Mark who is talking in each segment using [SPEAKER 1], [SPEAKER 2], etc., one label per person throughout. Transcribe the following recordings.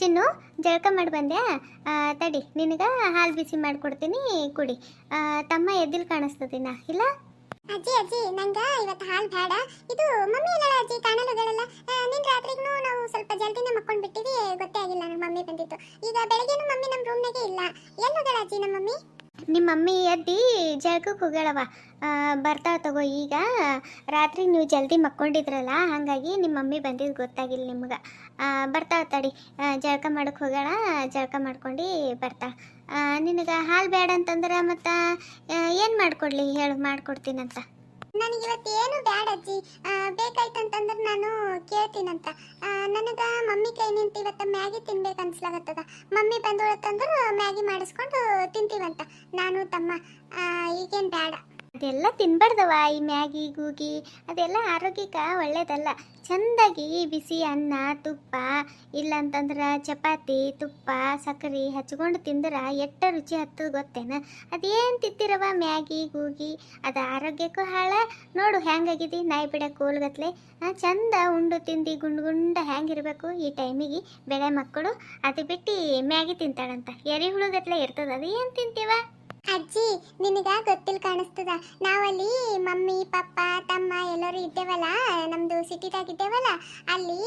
[SPEAKER 1] ಚಿನ್ನು, ಜಳಕ ಮಾಡಿ ಬಂದೆ. ತಡಿ, ನಿನಗೆ ಹಾಲು ಬಿಸಿ ಮಾಡಿಕೊಡ್ತೀನಿ, ಕುಡಿ. ತಮ್ಮ ಎದ್ದಿಲ್ ಕಾಣಿಸ್ತದಿನ ಇಲ್ಲ?
[SPEAKER 2] ಅಜ್ಜಿ ಅಜ್ಜಿ, ನಂಗ ಇವತ್ತು ಹಾಲು ಬೇಡ. ಇದು ಮಮ್ಮಿ ಇಲ್ಲ ಅಜ್ಜಿ, ಕಾಣಲುಗಳೆಲ್ಲ. ನಿನ್ ರಾತ್ರಿಗೂ ನಾವು ಸ್ವಲ್ಪ ಜಲ್ದಿನೇ ಮಕ್ಕೊಂಡ್ ಬಿಟ್ಟಿವಿ ಗೊತ್ತೇ ಆಗಿಲ್ಲ ನಮ್ಮ ಮಮ್ಮಿ ಬಂದಿತ್ತು ಈಗ ಬೆಳಗ್ಗೆನೂ ಮಮ್ಮಿ ನಮ್ಮ ರೂಮ್ನಾಗೆ ಇಲ್ಲ. ಎಲ್ಲೋಗಳ ಅಜ್ಜಿ ನಮ್ಮ ಮಮ್ಮಿ
[SPEAKER 1] ನಿಮ್ಮ ಮಮ್ಮಿ ಎದ್ದಿ ಜಳಕಕ್ಕೆ ಹೋಗ್ಯಾಳವ ಬರ್ತಾವ ತಗೋ, ಈಗ ರಾತ್ರಿ ನೀವು ಜಲ್ದಿ ಮಕ್ಕೊಂಡಿದ್ರಲ್ಲ, ಹಾಗಾಗಿ ನಿಮ್ಮ ಮಮ್ಮಿ ಬಂದಿದ್ದು ಗೊತ್ತಾಗಿಲ್ಲ ನಿಮ್ಗೆ. ಬರ್ತಾವ ತಡಿ. ಜಳಕ ಮಾಡಕ್ಕೆ ಹೋಗ್ಯಾಳ, ಜಳಕ ಮಾಡ್ಕೊಂಡು ಬರ್ತಾ ನಿನಗೆ ಹಾಲು ಬೇಡ ಅಂತಂದ್ರೆ ಮತ್ತು ಏನು ಮಾಡಿಕೊಡ್ಲಿ? ಹೇಳು, ಮಾಡ್ಕೊಡ್ತೀನಂತ.
[SPEAKER 2] ನನಗೆ ಇವತ್ತು ಏನು ಬ್ಯಾಡ ಅಜ್ಜಿ? ಬೇಕಾಯ್ತು ಬೇಕಾಯ್ತಂತಂದ್ರೆ ನಾನು ಕೇಳ್ತೀನಂತ. ನನಗೆ ಮಮ್ಮಿ ಕೈ ನಿಂತು ಇವತ್ತು ಮ್ಯಾಗಿ ತಿನ್ಬೇಕು ಅನ್ಸ್ಲಾಗತ್ತದ. ಮಮ್ಮಿ ಬಂದೋಳತ್ತಂದ್ರೆ ಮ್ಯಾಗಿ ಮಾಡಿಸ್ಕೊಂಡು ತಿಂತೀವಂತ. ನಾನು ತಮ್ಮ. ಈಗೇನು ಬ್ಯಾಡ.
[SPEAKER 1] ಅದೆಲ್ಲ ತಿನ್ಬಾರ್ದವ ಈ ಮ್ಯಾಗಿ, ಗೂಗಿ, ಅದೆಲ್ಲ ಆರೋಗ್ಯಕ್ಕೆ ಒಳ್ಳೇದಲ್ಲ. ಚಂದಾಗಿ ಬಿಸಿ ಅನ್ನ, ತುಪ್ಪ, ಇಲ್ಲಂತಂದ್ರೆ ಚಪಾತಿ, ತುಪ್ಪ ಸಕ್ಕರೆ ಹಚ್ಕೊಂಡು ತಿಂದ್ರೆ ಎಟ್ಟ ರುಚಿ ಹತ್ತದ ಗೊತ್ತೇನ? ಅದೇನು ತಿಂತಿರವ ಮ್ಯಾಗಿ, ಗೂಗಿ? ಅದು ಆರೋಗ್ಯಕ್ಕೂ ಹಾಳ. ನೋಡು ಹ್ಯಾಂಗಾಗಿದೆ ನಾಯಿ ಬಿಡ ಕೋಲ್ಗತ್ಲೆ. ಚಂದ ಉಂಡು ತಿಂದು ಗುಂಡು ಗುಂಡ ಹ್ಯಾಂಗಿರ್ಬೇಕು ಈ ಟೈಮಿಗೆ ಬೆಳೆ ಮಕ್ಕಳು. ಅದು ಬಿಟ್ಟು ಮ್ಯಾಗಿ ತಿಂತಾಳಂತ. ಎರಿ ಹುಳುಗತ್ಲೆ ಇರ್ತದೆ. ಅದು ಏನು ತಿಂತೀವ?
[SPEAKER 2] ಅಜ್ಜಿ, ನಿನಗ ಗೊತ್ತಿಲ್ಲ ಕಾಣಿಸ್ತದ. ನಾವಲ್ಲಿ ಮಮ್ಮಿ, ಪಪ್ಪ, ತಮ್ಮ ಎಲ್ಲರೂ ಇದ್ದೇವಲ್ಲ, ನಮ್ದು ಸಿಟಿದಾಗ ಇದ್ದೇವಲ್ಲ, ಅಲ್ಲಿ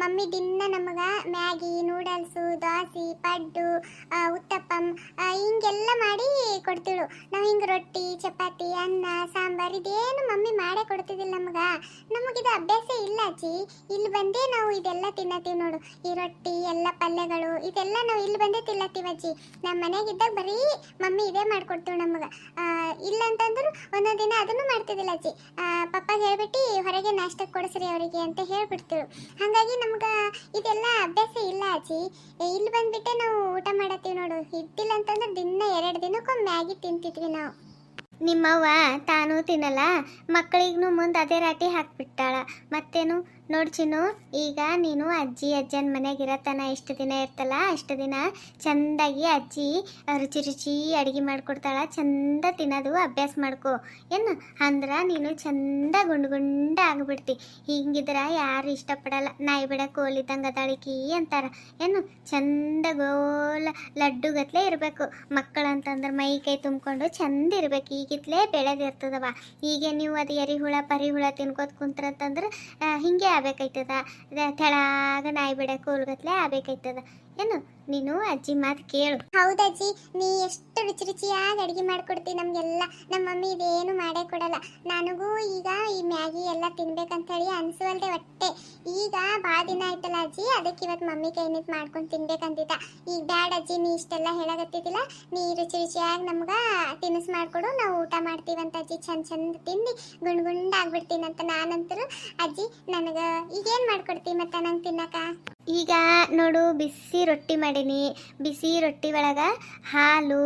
[SPEAKER 2] ಮಮ್ಮಿ ದಿನ ನಮಗ ಮ್ಯಾಗಿ, ನೂಡಲ್ಸು ದೋಸೆ ಪಡ್ಡು ಉತ್ತಪ್ಪಂ ಹಿಂಗೆಲ್ಲ ಮಾಡಿ ಕೊಡ್ತಿಳು. ನಾವು ಹಿಂಗೆ ರೊಟ್ಟಿ, ಚಪಾತಿ, ಅನ್ನ, ಸಾಂಬಾರ್ ಇದೇನು ಮಮ್ಮಿ ಮಾಡೇ ಕೊಡ್ತಿದ್ದಿಲ್ಲ ನಮಗ. ನಮಗಿದು ಅಭ್ಯಾಸ ಇಲ್ಲ ಅಜ್ಜಿ. ಇಲ್ಲಿ ಬಂದೇ ನಾವು ಇದೆಲ್ಲ ತಿನ್ನತ್ತೀವಿ ನೋಡು. ಈ ರೊಟ್ಟಿ, ಎಲ್ಲ ಪಲ್ಯಗಳು, ಇದೆಲ್ಲ ನಾವು ಇಲ್ಲಿ ಬಂದೇ ತಿನ್ನತ್ತೀವಿ ಅಜ್ಜಿ. ನಮ್ಮ ಮನೆಗಿದ್ದಾಗ ಬರೀ ಮಮ್ಮಿ ಇದೇ ಮಾಡ್ಕೊಡ್ತೇವೆ ನಮಗೆ. ಇಲ್ಲ ಅಂತಂದ್ರೆ ಒಂದೊಂದು ದಿನ ಅದನ್ನು ಮಾಡ್ತಿದ್ದಿಲ್ಲ ಅಜ್ಜಿ. ಪಪ್ಪ ಹೇಳ್ಬಿಟ್ಟು ಹೊರಗೆ ನಾಷ್ಟಕ್ಕೆ ಕೊಡಿಸ್ರಿ ಅವರಿಗೆ ಅಂತ ಹೇಳ್ಬಿಡ್ತೀವಿ ಹಾಗಾಗಿ ನಮ್ಗೆ ಇದೆಲ್ಲ ಅಭ್ಯಾಸ ಇಲ್ಲ ಅಜ್ಜಿ. ಇಲ್ಲಿ ಬಂದ್ಬಿಟ್ಟೆ ನಾವು ಊಟ ಮಾಡತ್ತೀವಿ ನೋಡು. ಇದ್ದಿಲ್ಲ ಅಂತಂದ್ರೆ ದಿನ ಎರಡು ದಿನಕ್ಕೊಮ್ಮೆ ಮ್ಯಾಗಿ ತಿಂತಿದ್ವಿ ನಾವು.
[SPEAKER 1] ನಿಮ್ಮವ್ವ ತಾನೂ ತಿನ್ನಲ್ಲ ಮಕ್ಕಳಿಗೂ ಮುಂದೆ ಅದೇ ರಾಟಿ ಹಾಕ್ಬಿಟ್ಟಾಳ. ಮತ್ತೇನು? ನೋಡ್ ಚಿನ್ನು, ಈಗ ನೀನು ಅಜ್ಜಿ ಅಜ್ಜನ ಮನೆಗೆ ಇರತ್ತನ ಎಷ್ಟು ದಿನ ಇರ್ತಲ್ಲ, ಅಷ್ಟು ದಿನ ಚಂದಾಗಿ ಅಜ್ಜಿ ರುಚಿ ರುಚಿ ಅಡುಗೆ ಮಾಡ್ಕೊಡ್ತಾಳ, ಚಂದ ತಿನ್ನೋದು ಅಭ್ಯಾಸ ಮಾಡ್ಕೋ. ಏನು ಅಂದ್ರೆ ನೀನು ಚಂದ ಗುಂಡು ಗುಂಡ ಆಗಿಬಿಡ್ತಿ. ಹಿಂಗಿದ್ರೆ ಯಾರು ಇಷ್ಟಪಡಲ್ಲ, ನಾಯಿ ಬಿಡ ಕೋಲಿದ್ದಂಗೆ ಅದಾಳಿಕಿ ಅಂತಾರ. ಏನು ಚಂದ ಗೋಲ ಲಡ್ಡು ಗತ್ಲೆ ಇರಬೇಕು. ಮಕ್ಕಳಂತಂದ್ರೆ ಮೈ ಕೈ ತುಂಬಿಕೊಂಡು ಚಂದ ಇರಬೇಕು. ಈಗಿತ್ಲೇ ಬೆಳೆದಿರ್ತದವ ಈಗ ನೀವು ಅದು ಎರಿಹುಳ ಪರಿಹುಳ ತಿನ್ಕೋತ ಕುಂತ್ರಂತಂದ್ರೆ ಹಿಂಗೆ ಆಗ್ಬೇಕಾಯ್ತದ? ತೆಳಾಗ ನಾಯಿ ಬಿಡ ಕೋಲ್ಗತ್ಲೆ ಆಗ್ಬೇಕಾಯ್ತದ. ಏನು? ನೀನು ಅಜ್ಜಿ ಮಾತು ಕೇಳು.
[SPEAKER 2] ಹೌದಜ್ಜಿ ನೀ ಎಷ್ಟು ರುಚಿ ರುಚಿಯಾಗಿ ಅಡುಗೆ ಮಾಡ್ಕೊಡ್ತಿ ನಮಗೆಲ್ಲ. ನಮ್ಮ ಮಮ್ಮಿ ಇದೇನು ಮಾಡೇ ಕೊಡಲ್ಲ. ನನಗೂ ಈಗ ಈ ಮ್ಯಾಗಿ ಎಲ್ಲ ತಿನ್ಬೇಕಂತ ಹೇಳಿ ಅನ್ಸುವಲ್ದೆ ಒಟ್ಟೆ ಈಗ ಭಾಳ ದಿನ ಆಯ್ತಲ್ಲ ಅಜ್ಜಿ ಅದಕ್ಕೆ ಇವತ್ತು ಮಮ್ಮಿ ಕೈ ನಿಂತು ಮಾಡ್ಕೊಂಡು ತಿನ್ಬೇಕಂತಿದ್ದ ಈಗ ಬ್ಯಾಡ ಅಜ್ಜಿ ನೀ ಇಷ್ಟೆಲ್ಲ ಹೇಳಕತ್ತಿದ್ದಿಲ್ಲ. ನೀ ರುಚಿ ರುಚಿಯಾಗಿ ನಮ್ಗೆ ತಿನಿಸು ಮಾಡ್ಕೊಡು ನಾವು ಊಟ ಮಾಡ್ತೀವಂತ ಅಜ್ಜಿ. ಚಂದ ಚಂದ ತಿಂದು ಗುಂಡ್ ಗುಂಡ್ ಅಂತ ನಾನಂತರು. ಅಜ್ಜಿ ನನಗೆ ಈಗೇನು ಮಾಡ್ಕೊಡ್ತಿ ಮತ್ತೆ ನಂಗೆ ತಿನ್ನಕ?
[SPEAKER 1] ಈಗ ನೋಡು ಬಿಸಿ ರೊಟ್ಟಿ ಮಾಡೀನಿ. ಬಿಸಿ ರೊಟ್ಟಿ ಒಳಗೆ ಹಾಲು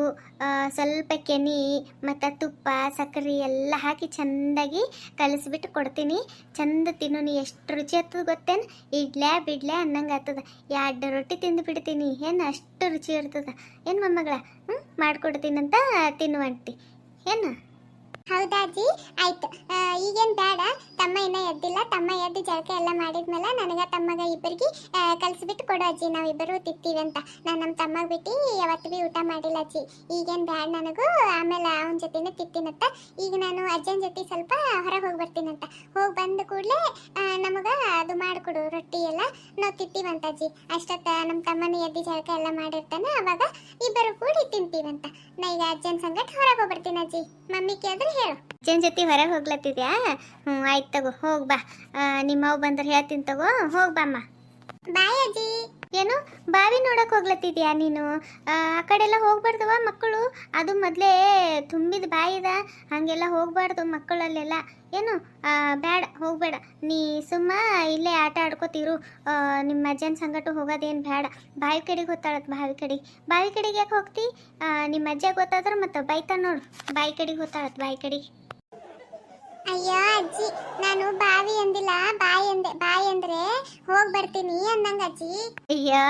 [SPEAKER 1] ಸ್ವಲ್ಪ ಕೆನಿ, ಮತ್ತು ತುಪ್ಪ, ಸಕ್ಕರೆ ಎಲ್ಲ ಹಾಕಿ ಚೆಂದಾಗಿ ಕಲಸಿಬಿಟ್ಟು ಕೊಡ್ತೀನಿ. ಚಂದ ತಿನ್ನೋನಿ ಎಷ್ಟು ರುಚಿ ಆಗ್ತದೆ ಗೊತ್ತೇನು? ಇಡ್ಲೆ ಬಿಡ್ಲೆ ಅನ್ನಂಗೆ ಆಗ್ತದ. ಎರಡು ರೊಟ್ಟಿ ತಿಂದು ಬಿಡ್ತೀನಿ. ಏನು ಅಷ್ಟು ರುಚಿ ಇರ್ತದ? ಏನು ಮೊಮ್ಮಗಳ? ಹ್ಞೂ ಮಾಡ್ಕೊಡ್ತೀನಂತ ತಿನ್ನುವಂಟಿ. ಏನು?
[SPEAKER 2] ಹೌದಾ ಆಯ್ತು. ಈಗೇನು ಬೇಡ. ತಮ್ಮ ಇನ್ನ ಎದ್ದಿಲ್ಲ. ತಮ್ಮ ಎದ್ದು ಜಳಕ ಎಲ್ಲ ಮಾಡಿದ್ಮೇಲೆ ನನಗೆ ತಮ್ಮಗ ಇಬ್ಬರಿಗೆ ಕಲ್ಸಿಬಿಟ್ಟು ಕೊಡು ಅಜ್ಜಿ. ನಾವಿಬ್ಬರು ತಿತ್ತೀವಿ ಅಂತ. ನಾನು ನಮ್ಮ ತಮ್ಮ ಬಿಟ್ಟು ಯಾವತ್ತು ಬಿ ಊಟ ಮಾಡಿಲ್ಲ ಅಜ್ಜಿ. ಈಗೇನ್ ಬೇಡ ನನಗೂ. ಆಮೇಲೆ ಅವನ ಜೊತೆನೆ ತಿತ್ತೀನಂತ ಈಗ ನಾನು ಅಜ್ಜನ ಜೊತೆ ಸ್ವಲ್ಪ ಹೊರಗೆ ಹೋಗಿ ಬರ್ತೀನಂತ. ಹೋಗಿ ಬಂದ ಕೂಡಲೇ ನಮಗ ಅದು ಮಾಡಿಕೊಡು ರೊಟ್ಟಿ ಎಲ್ಲ. ನಾವು ತಿತ್ತೀವಂತ ಅಜ್ಜಿ. ಅಷ್ಟೊತ್ತ ನಮ್ಮ ತಮ್ಮನ ಎದ್ದು ಜಳಕ ಎಲ್ಲ ಮಾಡಿರ್ತಾನೆ. ಅವಾಗ ಇಬ್ಬರು ಕೂಡಿ ತಿಂತೀವಂತ. ನಾ ಈಗ ಅಜ್ಜನ ಸಂಗಟ ಹೊರಗೆ ಹೋಗ್ಬರ್ತೀನಿ ಅಜ್ಜಿ. ಮಮ್ಮಿ ಕೇಳಿದ್ರೆ ಹೇಳು.
[SPEAKER 1] ಅಜ್ಜನ ಜೊತೆ ಹೊರಗೆ ಹೋಗ್ಲತ್ತಿದ್ಯಾ? ಹ್ಞೂ ಆಯ್ತು ತಗೋ ಹೋಗಿ ಬಾ. ನಿಮ್ಮವ್ ಬಂದ್ರೆ ಹೇಳ್ತೀನಿ ತಗೋ. ಹೋಗಿ ಬಾಮ್ಮ
[SPEAKER 2] ಬಾಯ್ ಅಜ್ಜಿ.
[SPEAKER 1] ಏನು? ಬಾವಿ ನೋಡಕ್ ಹೋಗ್ಲತ್ತಿದ್ಯಾ ನೀನು? ಆ ಆ ಕಡೆಲ್ಲ ಹೋಗ್ಬಾರ್ದವ ಮಕ್ಕಳು? ಅದು ಮೊದಲೇ ತುಂಬಿದ ಬಾಯಿದ ಹಾಗೆಲ್ಲ ಹೋಗ್ಬಾರ್ದು ಮಕ್ಕಳಲ್ಲೆಲ್ಲ. ಏನು ಬೇಡ ಹೋಗಬೇಡ. ನೀ ಸುಮ್ಮ ಇಲ್ಲೇ ಆಟ ಆಡ್ಕೋತಿರು. ನಿಮ್ಮ ಅಜ್ಜನ ಸಂಗಟ ಹೋಗೋದೇನು ಬೇಡ ಬಾವಿ ಕಡೆಗೆ ಹೋಗ್ತಾಳತ್ ಬಾವಿ ಕಡೆಗೆ. ಬಾವಿ ಕಡೆಗೆ ಯಾಕೆ ಹೋಗ್ತಿ? ನಿಮ್ಮ ಅಜ್ಜ ಗೊತ್ತಾದ್ರೆ ಮತ್ತೆ ಬೈತಾ ನೋಡು. ಬಾಯಿ ಕಡೆಗೆ ಹೋಗ್ತಾಳತ್ ಬಾಯಿ ಕಡೆಗೆ.
[SPEAKER 2] ಅಯ್ಯೋ ಅಜ್ಜಿ ನಾನು ಬಾವಿ ಅಂದಿಲ್ಲ ಬಾಯಿ ಅಂದೆ ಬಾಯಿ ಅಂದ್ರೆ ಹೋಗಿ ಬರ್ತೀನಿ ಅಂದಂಗ ಅಜ್ಜಿ.
[SPEAKER 1] ಅಯ್ಯೋ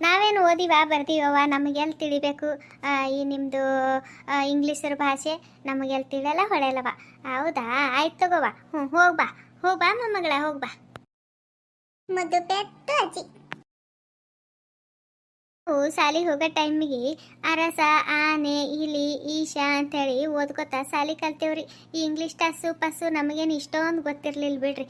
[SPEAKER 1] ನಾವೇನು ಓದಿವಾ ಬರ್ತೀವವ ನಮಗೆಲ್ಲಿ ತಿಳಿಬೇಕು? ಆ, ಈ ನಿಮ್ಮದು ಇಂಗ್ಲೀಷರ ಭಾಷೆ ನಮಗೆಲ್ಲಿ ತಿಳಿಯಲ್ಲ ಹೊಳೆಯಲ್ಲವ ಹೌದಾ? ಆಯ್ತು ತಗೋವಾ ಹ್ಞೂ ಹೋಗ್ಬಾ. ಹೋಗ್ಬಾ ಮೊಮ್ಮಗಳ ಹೋಗ್ಬಾ.
[SPEAKER 2] ಮುದ್ದು ಪೆತ್ತು ಅಜ್ಜಿ.
[SPEAKER 1] ಸಾಲಿಗೆ ಹೋಗೋ ಟೈಮಿಗೆ ಅರಸ, ಆನೆ, ಇಲಿ, ಈಶಾ ಅಂತೇಳಿ ಓದ್ಕೋತ ಸಾಲಿ ಕಲ್ತೇವ್ರಿ. ಈ ಇಂಗ್ಲೀಷ್ ಟಸ್ಸು ಪಸ್ಸು ನಮಗೇನು ಇಷ್ಟೊಂದು ಗೊತ್ತಿರಲಿಲ್ಲ ಬಿಡ್ರಿ.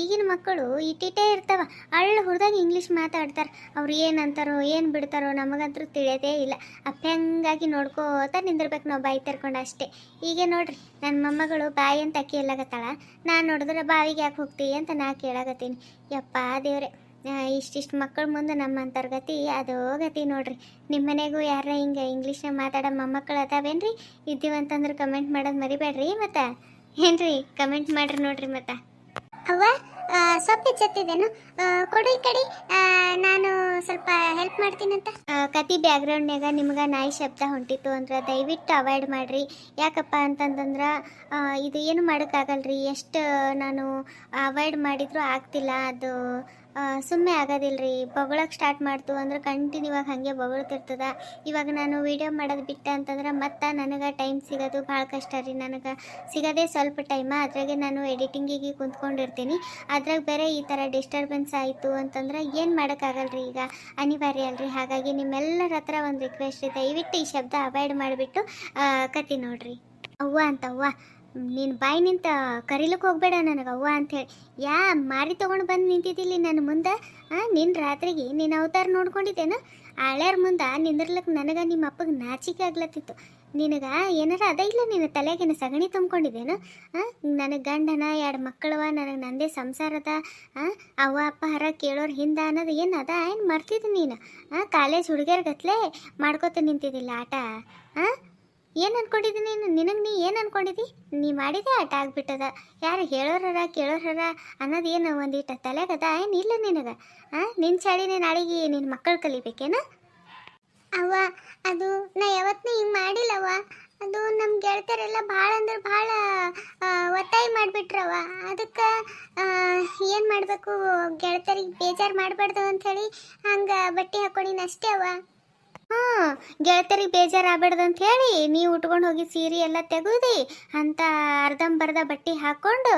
[SPEAKER 1] ಈಗಿನ ಮಕ್ಕಳು ಇಟ್ಟಿಟ್ಟೇ ಇರ್ತಾವ. ಅಳ್ಳು ಹುಡ್ದಾಗ ಇಂಗ್ಲೀಷ್ ಮಾತಾಡ್ತಾರೆ. ಅವ್ರು ಏನಂತಾರೋ ಏನು ಬಿಡ್ತಾರೋ ನಮಗಂತೂ ತಿಳಿಯೋದೇ ಇಲ್ಲ. ಅಪ್ಪಂಗಾಗಿ ನೋಡ್ಕೋತ ನಿಂದಿರ್ಬೇಕು ನಾವು ಬಾಯಿ ತೆರ್ಕೊಂಡು ಅಷ್ಟೇ. ಹೀಗೆ ನೋಡ್ರಿ ನನ್ನ ಮೊಮ್ಮಗಳು ಬಾಯಿ ಅಂತ ಅಕ್ಕಿ ಎಲ್ಲಾಗತ್ತಾಳ ನಾನು ನೋಡಿದ್ರೆ ಬಾವಿಗೆ ಯಾಕೆ ಹೋಗ್ತೀವಿ ಅಂತ ನಾ ಕೇಳಾಗತ್ತೀನಿ ಯಪ್ಪ ದೇವ್ರೆ. ಇಷ್ಟಿಷ್ಟು ಮಕ್ಕಳ ಮುಂದೆ ನಮ್ಮ ಅಂತರ್ಗತಿ ಅದು ಗತಿ ನೋಡ್ರಿ. ನಿಮ್ಮ ಮನೆಗೂ ಯಾರ ಹಿಂಗೆ ಇಂಗ್ಲೀಷ್ನ ಮಾತಾಡೋ ಮೊಮ್ಮಕ್ಕಳು ಅದಾವೇನ್ರಿ? ಇದ್ದೀವಂತಂದ್ರೆ ಕಮೆಂಟ್ ಮಾಡೋದು ಮರಿಬೇಡ್ರಿ ಮತ್ತೆ. ಏನ್ರಿ ಕಮೆಂಟ್ ಮಾಡ್ರಿ ನೋಡ್ರಿ ಮತ್ತೆ.
[SPEAKER 2] ಅವ್ವ ಸೊಪ್ಪೆ ಹೆಚ್ಚತ್ತಿದ್ದೇನು ಕಡಿ ಕೊಡು. ನಾನು ಸ್ವಲ್ಪ ಹೆಲ್ಪ್ ಮಾಡ್ತೀನಂತ.
[SPEAKER 1] ಕತಿ ಬ್ಯಾಕ್ಗ್ರೌಂಡ್ನಾಗ ನಿಮ್ಗೆ ನಾಯಿ ಶಬ್ದ ಹೊಂಟಿತ್ತು ಅಂದ್ರೆ ದಯವಿಟ್ಟು ಅವಾಯ್ಡ್ ಮಾಡಿರಿ. ಯಾಕಪ್ಪ ಅಂತಂತಂದ್ರೆ ಇದು ಏನು ಮಾಡೋಕ್ಕಾಗಲ್ರಿ? ಎಷ್ಟು ನಾನು ಅವಾಯ್ಡ್ ಮಾಡಿದರೂ ಆಗ್ತಿಲ್ಲ. ಅದು ಸುಮ್ಮನೆ ರೀ ಬೊಗಳಕ್ಕೆ ಸ್ಟಾರ್ಟ್ ಮಾಡ್ತು ಅಂದ್ರೆ ಕಂಟಿನ್ಯೂ ಆಗಿ ಹಾಗೆ ಬೊಗಳ್ತಿರ್ತದ. ಇವಾಗ ನಾನು ವಿಡಿಯೋ ಮಾಡೋದು ಬಿಟ್ಟೆ ಅಂತಂದ್ರೆ ಮತ್ತೆ ನನಗೆ ಟೈಮ್ ಸಿಗೋದು ಭಾಳ ಕಷ್ಟ ರೀ. ನನಗೆ ಸಿಗೋದೇ ಸ್ವಲ್ಪ ಟೈಮ ಅದ್ರಾಗೆ ನಾನು ಎಡಿಟಿಂಗಿಗೆ ಕುಂತ್ಕೊಂಡಿರ್ತೀನಿ. ಅದ್ರಾಗ ಬೇರೆ ಈ ಥರ ಡಿಸ್ಟರ್ಬೆನ್ಸ್ ಆಯಿತು ಅಂತಂದ್ರೆ ಏನು ಮಾಡೋಕ್ಕಾಗಲ್ರಿ ಈಗ? ಅನಿವಾರ್ಯ ಅಲ್ರಿ. ಹಾಗಾಗಿ ನಿಮ್ಮೆಲ್ಲರ ಹತ್ರ ಒಂದು ರಿಕ್ವೆಸ್ಟ್ ಇದೆ ದಯವಿಟ್ಟು ಈ ಶಬ್ದ ಅವಾಯ್ಡ್ ಮಾಡಿಬಿಟ್ಟು ಕತಿ ನೋಡ್ರಿ. ಅವ್ವ ಅಂತ ಅವ್ವ. ನೀನು ಬಾಯಿ ನಿಂತ ಕರೀಲಿಕ್ಕೆ ಹೋಗ್ಬೇಡ ನನಗೆ ಅವ್ವ ಅಂಥೇಳಿ ಯಾ, ಮಾರಿ ತೊಗೊಂಡು ಬಂದು ನಿಂತಿದ್ದಿಲ್ಲಿ ನನ್ನ ಮುಂದೆ? ನಿನ್ನ ರಾತ್ರಿಗೆ ನಿನ್ನ ಅವತಾರ ನೋಡ್ಕೊಂಡಿದ್ದೇನು? ಹಳ್ಯಾರ ಮುಂದೆ ನಿಂದ್ರಲಕ್ಕೆ ನನಗೆ ನಿಮ್ಮ ಅಪ್ಪಗೆ ನಾಚಿಕೆ ಆಗ್ಲತ್ತಿತ್ತು. ನಿನಗೆ ಏನಾರ ಅದ ಇಲ್ಲ ನಿನ್ನ ತಲೆಗೇನು ಸಗಣಿ ತುಂಬ್ಕೊಂಡಿದ್ದೇನು? ನನಗೆ ಗಂಡನ ಎರಡು ಮಕ್ಕಳವ, ನನಗೆ ನಂದೇ ಸಂಸಾರದ ಅವ್ವ, ಅಪ್ಪ, ಹರ ಕೇಳೋರು ಹಿಂದ ಅನ್ನೋದು ಏನು ಅದ? ಏನು ಮರ್ತಿದ್ದು ನೀನು? ಕಾಲೇಜ್ ಹುಡುಗಿಯರ್ಗತ್ಲೆ ಮಾಡ್ಕೋತ ನಿಂತಿದ್ದಿಲ್ಲ ಆಟ? ಆ ಏನು ಅನ್ಕೊಂಡಿದ್ದಿ ನೀನು ನಿನಗೆ ನೀ ಏನು ಅನ್ಕೊಂಡಿದ್ದಿ ನೀ ಮಾಡಿದೆ ಆಟ ಆಗ್ಬಿಟ್ಟದ. ಯಾರು ಹೇಳೋರರ, ಕೇಳೋರರ ಅನ್ನೋದು ಏನು ಒಂದಿಟ್ಟ ತಲೆಗದ ಇಲ್ಲ ನಿನಗೆ? ಆ ನಿನ್ನ ಚಾಳಿನೇ ನಾಳೆಗೆ ನಿನ್ನ ಮಕ್ಕಳು ಕಲಿಬೇಕೇನ?
[SPEAKER 2] ಅವ್ವ, ಅದು ನಾ ಯಾವತ್ತೂ ಹಿಂಗೆ ಮಾಡಿಲ್ಲವ್ವ. ಅದು ನಮ್ಮ ಗೆಳತಿಯರೆಲ್ಲ ಭಾಳ ಅಂದ್ರೆ ಭಾಳ ಒತ್ತಾಯ ಮಾಡಿಬಿಟ್ರವ ಅದಕ್ಕೆ ಏನು ಮಾಡಬೇಕು? ಗೆಳತಿಯರಿಗೆ ಬೇಜಾರು ಮಾಡಬಾರ್ದು ಅಂಥೇಳಿ ಹಂಗೆ ಬಟ್ಟೆ ಹಾಕೊಂಡಿನ ಅಷ್ಟೇ ಅವ್ವ.
[SPEAKER 1] ಹ್ಞೂ ಗೆಳತಿಯರಿಗೆ ಬೇಜಾರು ಆಗ್ಬೇಡ್ದು ಅಂತ ಹೇಳಿ ನೀವು ಉಟ್ಕೊಂಡು ಹೋಗಿ ಸೀರೆ ಎಲ್ಲ ತೆಗೆದು ಅಂತ ಅರ್ಧಂಬರ್ಧ ಬಟ್ಟೆ ಹಾಕ್ಕೊಂಡು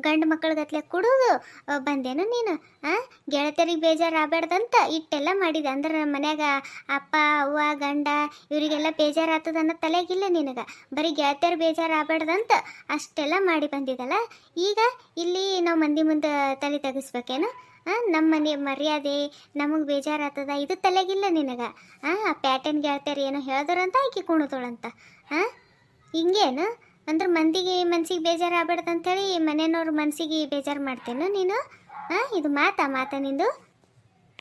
[SPEAKER 1] ಗಂಡು ಮಕ್ಕಳ ಗತ್ಲೆ ಕುಡಿದು ಬಂದೇನು ನೀನು? ಆ ಗೆಳತಿಯರಿಗೆ ಬೇಜಾರು ಆಗ್ಬೇಡ್ದಂತ ಇಟ್ಟೆಲ್ಲ ಮಾಡಿದೆ. ಅಂದ್ರೆ ಮನ್ಯಾಗ ಅಪ್ಪ, ಅವ್ವ, ಗಂಡ ಇವರಿಗೆಲ್ಲ ಬೇಜಾರಾಗ್ತದ ಅನ್ನೋ ತಲೆಗಿಲ್ಲ ನಿನಗೆ. ಬರೀ ಗೆಳತಿಯರು ಬೇಜಾರು ಅಂತ ಅಷ್ಟೆಲ್ಲ ಮಾಡಿ ಬಂದಿದ್ದಲ್ಲ. ಈಗ ಇಲ್ಲಿ ನಾವು ಮಂದಿ ಮುಂದೆ ತಲೆ ತೆಗಿಸ್ಬೇಕೇನು? ನಮ್ಮ ಮನೆ ಮರ್ಯಾದೆ, ನಮಗೆ ಬೇಜಾರಾಗ್ತದ? ಇದು ತಲೆಗಿಲ್ಲ ನಿನಗೆ. ಆ ಪ್ಯಾಟರ್ನ್ ಗೆಳತಿಯರು ಏನೋ ಹೇಳಿದ್ರಂತ, ಆಕೆ ಕುಣಿದೋಳಂತ. ಹಾಂ ಹಿಂಗೇನು? ಅಂದ್ರೆ ಮಂದಿಗೆ ಮನ್ಸಿಗೆ ಬೇಜಾರು ಆಗ್ಬಾರ್ದು ಅಂತೇಳಿ ಮನೆಯವ್ರ ಮನ್ಸಿಗೆ ಬೇಜಾರು ಮಾಡ್ತೇನೋ ನೀನು? ಹಾಂ ಇದು ಮಾತಾ ಮಾತಾ ನಿಂದು.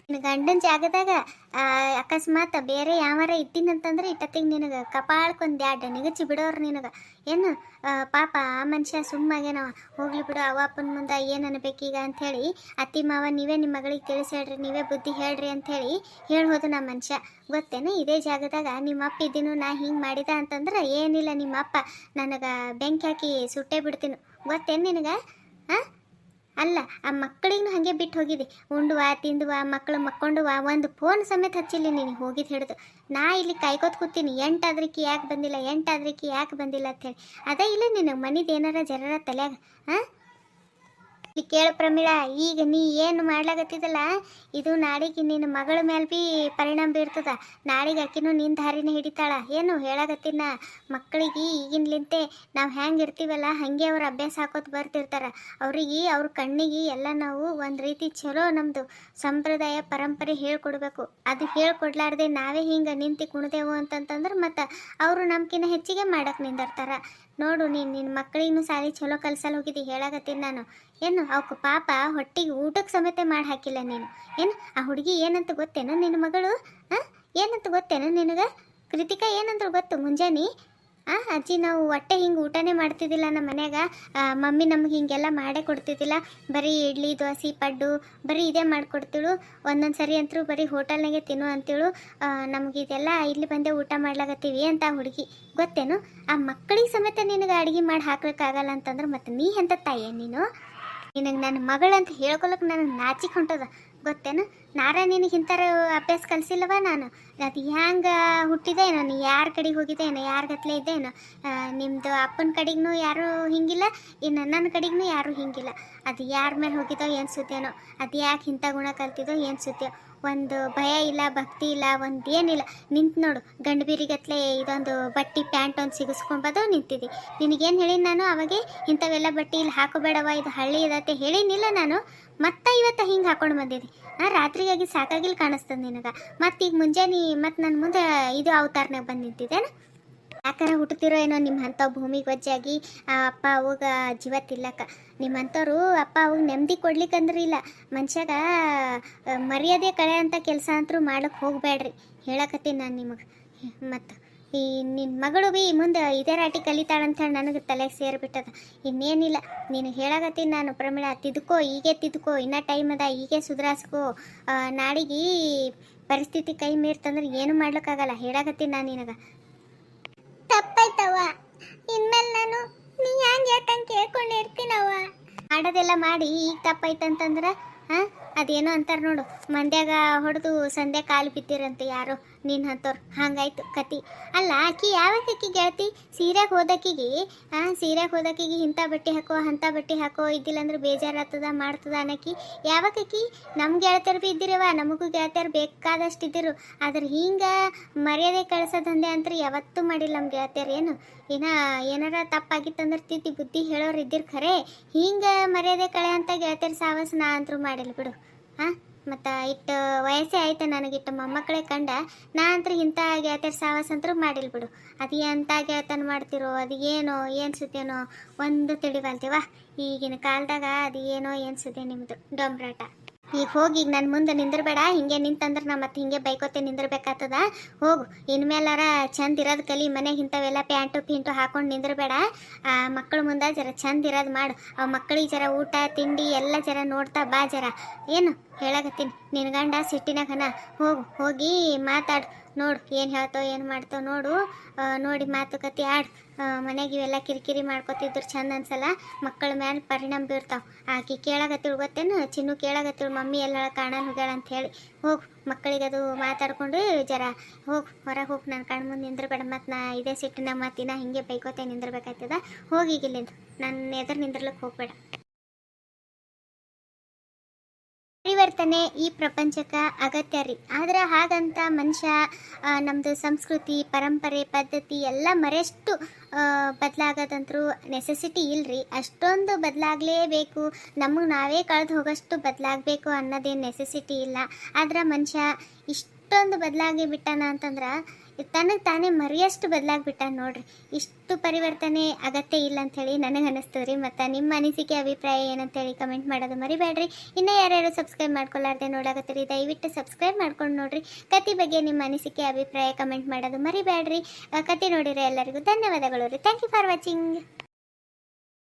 [SPEAKER 1] ನಿನ್ನ ಗಂಡನ ಜಾಗದಾಗ ಅಕಸ್ಮಾತ್ ಬೇರೆ ಯಾವಾರ ಇಟ್ಟಿನಂತಂದ್ರೆ ಇಟ್ಟತ್ತಿಗೆ ನಿನಗೆ ಕಪಾಳಕ್ಕೊಂದು ಎರಡು ನಿಗಚಿ ಬಿಡೋರು ನಿನಗೆ. ಏನು ಪಾಪ ಆ ಮನುಷ್ಯ ಸುಮ್ಮಾಗೇನವ ಹೋಗ್ಲಿ ಬಿಡು ಅಪ್ಪನ ಮುಂದೆ ಏನು ಅನ್ಬೇಕೀಗ ಅಂಥೇಳಿ ಅತ್ತಿ ಮಾವ ನೀವೇ ನಿಮ್ಮ ಮಗಳಿಗೆ ತಿಳಿಸಿ ಹೇಳ್ರಿ, ನೀವೇ ಬುದ್ಧಿ ಹೇಳ್ರಿ ಅಂಥೇಳಿ ಹೇಳ್ಬೋದು ನಮ್ಮ ಮನುಷ್ಯ. ಗೊತ್ತೇನು? ಇದೇ ಜಾಗದಾಗ ನಿಮ್ಮ ಅಪ್ಪ ಇದ್ದೀನು ನಾ ಹಿಂಗೆ ಮಾಡಿದ ಅಂತಂದ್ರೆ ಏನಿಲ್ಲ ನಿಮ್ಮ ಅಪ್ಪ, ನನಗೆ ಬೆಂಕಿ ಹಾಕಿ ಸುಟ್ಟೇ ಬಿಡ್ತೀನಿ. ಗೊತ್ತೇನು ನಿನಗೆ? ಹಾಂ ಅಲ್ಲ, ಆ ಮಕ್ಕಳಿಗೂ ಹಾಗೆ ಬಿಟ್ಟು ಹೋಗಿದ್ದೆ ಉಂಡುವ ತಿಂದುವ ಮಕ್ಕಳು ವಾ, ಒಂದು ಫೋನ್ ಸಮೇತ ಹಚ್ಚಿಲ್ಲ ನೀನು ಹೋಗಿದ್ದು ಹಿಡಿದು. ನಾ ಇಲ್ಲಿ ಕೈಕೋತ್ ಕೂತೀನಿ ಎಂಟಾದ್ರಿಕಿ ಯಾಕೆ ಬಂದಿಲ್ಲ ಎಂಟಾದ್ರಿಕಿ ಯಾಕೆ ಬಂದಿಲ್ಲ ಅಂತೇಳಿ ಅದೇ ಇಲ್ಲ ನಿನಗೆ ಮನಿದು ಏನಾರ ಜರರ ತಲೆಯಾಗ ಹಾಂ ಕೇಳು ಪ್ರಮೀಳಾ, ಈಗ ನೀ ಏನು ಮಾಡ್ಲಾಗತ್ತಿದಲ್ಲ ಇದು ನಾಳೆಗೆ ನಿನ್ನ ಮಗಳ ಮ್ಯಾಲ ಬಿ ಪರಿಣಾಮ ಬೀರ್ತದ. ನಾಳೆಗೆ ಆಕಿನೂ ನಿನ್ನ ದಾರಿನ ಹಿಡಿತಾಳ. ಏನು ಹೇಳಾಗತ್ತಿನ ಮಕ್ಕಳಿಗೆ ಈಗಿನ್ಲಿಂತೆ ನಾವು ಹೆಂಗೆ ಇರ್ತೀವಲ್ಲ, ಹಾಗೆ ಅವ್ರ ಅಭ್ಯಾಸ ಹಾಕೋದು ಬರ್ತಿರ್ತಾರ. ಅವ್ರಿಗೆ ಅವ್ರ ಕಣ್ಣಿಗೆ ಎಲ್ಲ ನಾವು ಒಂದು ರೀತಿ ಚಲೋ ನಮ್ಮದು ಸಂಪ್ರದಾಯ, ಪರಂಪರೆ ಹೇಳ್ಕೊಡ್ಬೇಕು. ಅದು ಹೇಳ್ಕೊಡ್ಲಾರ್ದೆ ನಾವೇ ಹಿಂಗೆ ನಿಂತು ಕುಣಿದೆವು ಅಂತಂತಂದ್ರೆ ಮತ್ತು ಅವರು ನಮ್ಕಿನ್ನ ಹೆಚ್ಚಿಗೆ ಮಾಡಕ್ಕೆ ನಿಂದಿರ್ತಾರ. ನೋಡು ನೀನು ನಿನ್ನ ಮಕ್ಕಳಿಗೂ ಸಾಲಿ ಚಲೋ ಕಲ್ಸಲ್ ಹೋಗಿದ್ದಿ ಹೇಳಾಗತ್ತೀನಿ ನಾನು. ಏನು, ಅವಕ್ಕೆ ಪಾಪ ಹೊಟ್ಟಿಗೆ ಊಟಕ್ಕೆ ಸಮೇತ ಮಾಡಿ ಹಾಕಿಲ್ಲ ನೀನು. ಏನು, ಆ ಹುಡುಗಿ ಏನಂತ ಗೊತ್ತೇನು ನಿನ್ನ ಮಗಳು? ಹಾಂ ಏನಂತ ಗೊತ್ತೇನು ನಿನಗೆ? ಕೃತಿಕಾ ಏನಂತ ಗೊತ್ತು ಮುಂಜಾನೆ? ಹಾಂ ಅಜ್ಜಿ, ನಾವು ಹೊಟ್ಟೆ ಹಿಂಗೆ ಊಟನೇ ಮಾಡ್ತಿದ್ದಿಲ್ಲ ನಮ್ಮ ಮನ್ಯಾಗ. ಮಮ್ಮಿ ನಮ್ಗೆ ಹಿಂಗೆಲ್ಲ ಮಾಡೇ ಕೊಡ್ತಿದ್ದಿಲ್ಲ. ಬರೀ ಇಡ್ಲಿ, ದೋಸೆ, ಪಡ್ಡು, ಬರೀ ಇದೇ ಮಾಡಿಕೊಡ್ತಿಳು. ಒಂದೊಂದು ಸರಿ ಅಂತೂ ಬರೀ ಹೋಟೆಲ್ನಾಗೆ ತಿನ್ನು ಅಂತೇಳು. ನಮ್ಗೆ ಇದೆಲ್ಲ ಇಲ್ಲಿ ಬಂದೇ ಊಟ ಮಾಡ್ಲಾಗತ್ತೀವಿ ಅಂತ ಹುಡುಗಿ. ಗೊತ್ತೇನು? ಆ ಮಕ್ಕಳಿಗೆ ಸಮೇತ ನಿನಗೆ ಅಡುಗೆ ಮಾಡಿ ಹಾಕ್ಲಿಕ್ಕಾಗಲ್ಲ ಅಂತಂದ್ರೆ ಮತ್ತೆ ನೀ ಎಂಥ ತಾಯಿಯ ನೀನು? ನಿನಗೆ ನನ್ನ ಮಗಳಂತ ಹೇಳ್ಕೊಳಕ್ಕೆ ನನಗೆ ನಾಚಿಕೆ ಹೊಂಟದ, ಗೊತ್ತೇನು? ನಾರ ನಿನಗೆ ಇಂಥರ ಅಭ್ಯಾಸ ಕಲಿಸಿಲ್ಲವ ನಾನು. ಅದು ಹ್ಯಾಂಗ ಹುಟ್ಟಿದೆ ನಾನು ಯಾರ ಕಡೆಗೆ ಹೋಗಿದ್ದೆ ಏನೋ ಯಾರ ಗತ್ಲೆ ಇದ್ದೇನೋ ನಿಮ್ಮದು ಅಪ್ಪನ ಕಡೆಗೂ ಯಾರೂ ಹಿಂಗಿಲ್ಲ, ಇನ್ನು ನನ್ನ ಕಡೆಗೂ ಯಾರೂ ಹಿಂಗಿಲ್ಲ. ಅದು ಯಾರ ಮೇಲೆ ಹೋಗಿದ್ದೋ, ಏನು ಸುತ್ತೇನೋ ಅದು ಯಾಕೆ ಇಂಥ ಗುಣ ಕಲ್ತಿದ್ದೋ, ಏನು ಸುತ್ತೋ ಒಂದು ಭಯ ಇಲ್ಲ, ಭಕ್ತಿ ಇಲ್ಲ, ಒಂದು ಏನಿಲ್ಲ. ನಿಂತು ನೋಡು, ಗಂಡು ಬೀರಿಗತ್ಲೆ ಇದೊಂದು ಬಟ್ಟಿ, ಪ್ಯಾಂಟ್ ಒಂದು ಸಿಗಿಸ್ಕೊಂಬದು ನಿಂತಿದ್ದಿ. ನಿನಗೇನು ಹೇಳಿ ನಾನು? ಅವಾಗೆ ಇಂಥವೆಲ್ಲ ಬಟ್ಟೆ ಇಲ್ಲಿ ಹಾಕೋಬೇಡವ ಇದು ಹಳ್ಳಿ ಇದತ್ತೆ ಹೇಳಿನಿಲ್ಲ ನಾನು. ಮತ್ತೆ ಇವತ್ತು ಹಿಂಗೆ ಹಾಕೊಂಡು ಬಂದಿದ್ದೆ? ಆ, ರಾತ್ರಿಗಾಗಿ ಸಾಕಾಗಿಲ್ಲ ಕಾಣಿಸ್ತದೆ ನಿನಗೆ. ಮತ್ತೆ ಈಗ ಮುಂಜಾನೆ, ಮತ್ತೆ ನನ್ನ ಮುಂದೆ ಇದು ಅವತಾರನಾಗ ಬಂದು ನಿಂತಿದ್ದೇನೆ ಯಾಕಾರ ಹುಟ್ಟುತ್ತಿರೋ ಏನೋ ನಿಮ್ಮ ಅಂಥವು ಭೂಮಿಗೆ ಗೊಜ್ಜಾಗಿ, ಆ ಅಪ್ಪ ಅವಾಗ ಜೀವ ತಿಲ್ಲಕ್ಕ ನಿಮ್ಮಂಥವ್ರು ಅಪ್ಪ ಅವಾಗ ನೆಮ್ಮದಿ ಕೊಡ್ಲಿಕ್ಕಂದ್ರೆ ಇಲ್ಲ. ಮನುಷ್ಯಾಗ ಮರ್ಯಾದೆ ಕಳೆ ಅಂತ ಕೆಲಸ ಅಂತರೂ ಮಾಡಕ್ಕೆ ಹೋಗಬೇಡ್ರಿ ಹೇಳಕತ್ತೀನಿ ನಾನು ನಿಮಗೆ. ಮತ್ತು, ಈ ನಿನ್ನ ಮಗಳು ಬಿ ಮುಂದೆ ಇದೇ ರಾಟಿ ಕಲಿತಾಳಂತ ಹೇಳಿ ನನಗೆ ತಲೆಗೆ ಸೇರಿಬಿಟ್ಟದ. ಇನ್ನೇನಿಲ್ಲ. ನೀನು ಹೇಳಕತ್ತೀನಿ ನಾನು ಪ್ರಮಿಳ, ತಿದ್ಕೋ, ಹೀಗೆ ತಿದ್ಕೋ, ಇನ್ನೂ ಟೈಮ್ ಅದ, ಹೀಗೆ ಸುಧಾರಿಸ್ಕೋ. ನಾಡಿಗೆ ಪರಿಸ್ಥಿತಿ ಕೈ ಮೀರ್ತಂದ್ರೆ ಏನು ಮಾಡ್ಲಿಕ್ಕಾಗಲ್ಲ. ಹೇಳಕತ್ತೀನಿ ನಾನು ನಿನಗೆ.
[SPEAKER 2] ತಪ್ಪಾಯ್ತವ್ವ ಇನ್ಮೇಲೆ ನಾನು ನೀ ಹ್ಯಾಂಗ ಹೇಳ್ತಂಗೆ ಕೇಳ್ಕೊಂಡಿರ್ತೀನವ್ವ?
[SPEAKER 1] ಮಾಡೋದೆಲ್ಲ ಮಾಡಿ ಈಗ ತಪ್ಪಾಯ್ತಂತಂದ್ರೆ, ಹಾಂ? ಅದೇನೋ ಅಂತಾರೆ ನೋಡು. ಮಂದ್ಯಾಗ ಹೊಡೆದು ಸಂಧ್ಯಾ ಕಾಲು ಬಿದ್ದಿರಂತೆ ಯಾರೋ. ನಿನ್ನ ಹತ್ತೋರು, ಹಂಗಾಯ್ತು, ಕತಿ. ಅಲ್ಲ ಆಕಿ ಗೆಳತಿ? ಸೀರೆಗೆ ಹೋದಕ್ಕಿಗೆ ಹಾಂ ಸೀರೆಗೆ ಹೋದಕ್ಕಿಗೆ ಇಂಥ ಬಟ್ಟೆ ಹಾಕೋ, ಅಂಥ ಬಟ್ಟೆ ಹಾಕೋ, ಇದ್ದಿಲ್ಲ ಅಂದ್ರೆ ಬೇಜಾರಾಗ್ತದ, ಮಾಡ್ತದ ಅನಕ್ಕಿ ಯಾವಾಗ ಆಕಿ ನಮ್ಮ ಗೆಳತಿಯರು ಬಿ ಇದ್ದಿರವ, ನಮಗೂ ಗೆಳತಿಯರು ಬೇಕಾದಷ್ಟು ಇದ್ದಿರು. ಆದ್ರೆ ಹಿಂಗೆ ಮರ್ಯಾದೆ ಕಳ್ಸೋದಂದೆ ಅಂತ ಯಾವತ್ತೂ ಮಾಡಿಲ್ಲ ನಮ್ಮ ಗೆಳತಿಯರು. ಏನು? ಏನ ಏನಾರ ತಪ್ಪಾಗಿತ್ತಂದ್ರೆ ತಿದ್ದಿ ಬುದ್ಧಿ ಹೇಳೋರು ಇದ್ದಿರು ಖರೆ. ಹಿಂಗೆ ಮರ್ಯಾದೆ ಕಳೆ ಅಂತ ಗೆಳತಿಯರು ಸಾವಸ ನಾ ಅಂತರೂ ಮಾಡಿಲ್ಲ ಬಿಡು. ಹಾಂ ಮತ್ತು ಇಟ್ಟು ವಯಸ್ಸೇ ಆಯ್ತು ನನಗಿಟ್ಟು ಮೊಮ್ಮಕ್ಕಳೇ ಕಂಡ, ನಾ ಅಂತ್ರ ಇಂಥ ಗೆಳತಿಯರ ಸಾವಸ್ ಅಂತರೂ ಮಾಡಿಲ್ಲ ಬಿಡು. ಅದು ಎಂಥ ಗೆಳತನ ಮಾಡ್ತಿರೋ, ಅದು ಏನೋ, ಏನು ಒಂದು ತಿಳಿವಲ್ತೀವ ಈಗಿನ ಕಾಲದಾಗ ಅದು ಏನೋ, ಏನು ಸುದ್ದಿ ನಿಮ್ಮದು ಡೊಂಬ್ರಾಟ. ಈಗ ಹೋಗಿ ಈಗ ನನ್ನ ಮುಂದೆ ನಿಂದಿರಬೇಡ, ಹಿಂಗೆ ನಿಂತಂದ್ರೆ ನಾ ಮತ್ತೆ ಹಿಂಗೆ ಬೈಕೋತೆ ನಿಂದಿರ್ಬೇಕಾಗ್ತದ ಹೋಗು ಇನ್ಮೇಲಾರ ಚಂದ ಇರೋದು ಕಲಿ ಮನೆಗೆ ಇಂಥವೆಲ್ಲ ಪ್ಯಾಂಟು ಪಿಂಟು ಹಾಕೊಂಡು ನಿಂದಿರಬೇಡ. ಆ, ಮಕ್ಕಳು ಮುಂದೆ ಜರ ಚಂದ ಇರೋದು ಮಾಡು. ಆ ಮಕ್ಕಳಿಗೆ ಜರ ಊಟ, ತಿಂಡಿ ಎಲ್ಲ ಜರ ನೋಡ್ತಾ ಬಾ ಜರ. ಏನು ಹೇಳಕತ್ತೀನಿ? ನಿನ್ನ ಗಂಡ ಸಿಟ್ಟಿನಾಗ ಹೋಗಿ, ಹೋಗು ಮಾತಾಡು. ನೋಡು, ಏನು ಹೇಳ್ತೋ, ಏನು ಮಾಡ್ತೋ ನೋಡು. ನೋಡಿ ಮಾತುಕತೆ ಆಡು. ಮನೆಗೆ ಇವೆಲ್ಲ ಕಿರಿಕಿರಿ ಮಾಡ್ಕೊತಿದ್ರು ಚಂದ ಅನ್ಸಲ್ಲ? ಮಕ್ಕಳ ಮೇಲೆ ಪರಿಣಾಮ ಬೀರ್ತಾವ. ಆಕೆ ಕೇಳಾಗತ್ತಿಳು ಗೊತ್ತೇನು? ಚಿನ್ನು ಕೇಳಾಗತ್ತಿಳು ಮಮ್ಮಿ ಎಲ್ಲ ಕಾಣಲು ಹೋಗ್ಯಾಳ ಅಂತ ಹೇಳಿ. ಹೋಗು, ಮಕ್ಕಳಿಗೆ ಅದು ಮಾತಾಡ್ಕೊಂಡು ಜರ ಹೋಗು, ಹೊರಗೆ ಹೋಗಿ. ನನ್ನ ಕಣ್ಣು ಮುಂದೆ ನಿಂದ್ರಬೇಡ. ಮತ್ತು ನಾ ಇದೇ ಸಿಟ್ಟಿನ ಮತ್ತಿನ ಹಿಂಗೆ ಬೈಕೋತೆ ನಿಂದಿರ್ಬೇಕಾಗ್ತದ? ಹೋಗಿ ಈಗ ಇಲ್ಲಿಂದ ನನ್ನ ಎದುರು ನಿಂದ್ರಲಿಕ್ಕೆ ಹೋಗ್ಬೇಡ. ಪರಿವರ್ತನೆ ಈ ಪ್ರಪಂಚಕ್ಕೆ ಅಗತ್ಯ ರೀ. ಆದ್ರೆ ಹಾಗಂತ ಮನುಷ್ಯ ನಮ್ಮದು ಸಂಸ್ಕೃತಿ, ಪರಂಪರೆ, ಪದ್ಧತಿ ಎಲ್ಲ ಮರೆಷ್ಟು ಬದಲಾಗೋದಂತರೂ ನೆಸೆಸಿಟಿ ಇಲ್ರಿ. ಅಷ್ಟೊಂದು ಬದಲಾಗಲೇಬೇಕು. ನಮಗೆ ನಾವೇ ಕಳೆದು ಹೋಗೋಷ್ಟು ಬದಲಾಗಬೇಕು ಅನ್ನೋದೇನು ನೆಸೆಸಿಟಿ ಇಲ್ಲ. ಆದ್ರೆ ಮನುಷ್ಯ ಇಷ್ಟೊಂದು ಬದಲಾಗಿ ಬಿಟ್ಟಾನ ಅಂತಂದ್ರೆ ತನಗೆ ತಾನೇ ಮರಿಯಷ್ಟು ಬದಲಾಗ್ಬಿಟ್ಟ ನೋಡ್ರಿ. ಇಷ್ಟು ಪರಿವರ್ತನೆ ಅಗತ್ಯ ಇಲ್ಲ ಅಂಥೇಳಿ ನನಗೆ ಅನಿಸ್ತದೆ ರೀ. ಮತ್ತು ನಿಮ್ಮ ಅನಿಸಿಕೆ, ಅಭಿಪ್ರಾಯ ಏನಂತೇಳಿ ಕಮೆಂಟ್ ಮಾಡೋದು ಮರಿಬೇಡ್ರಿ. ಇನ್ನೂ ಯಾರ್ಯಾರು ಸಬ್ಸ್ಕ್ರೈಬ್ ಮಾಡ್ಕೊಳ್ಳಾರ್ದೆ ನೋಡಾಕತ್ತೀರಿ, ದಯವಿಟ್ಟು ಸಬ್ಸ್ಕ್ರೈಬ್ ಮಾಡ್ಕೊಂಡು ನೋಡ್ರಿ. ಕತೆ ಬಗ್ಗೆ ನಿಮ್ಮ ಅನಿಸಿಕೆ, ಅಭಿಪ್ರಾಯ ಕಮೆಂಟ್ ಮಾಡೋದು ಮರಿಬೇಡ್ರಿ. ಕತೆ ನೋಡಿರಿ ಎಲ್ಲರಿಗೂ ಧನ್ಯವಾದಗಳು ರೀ. Thank you for watching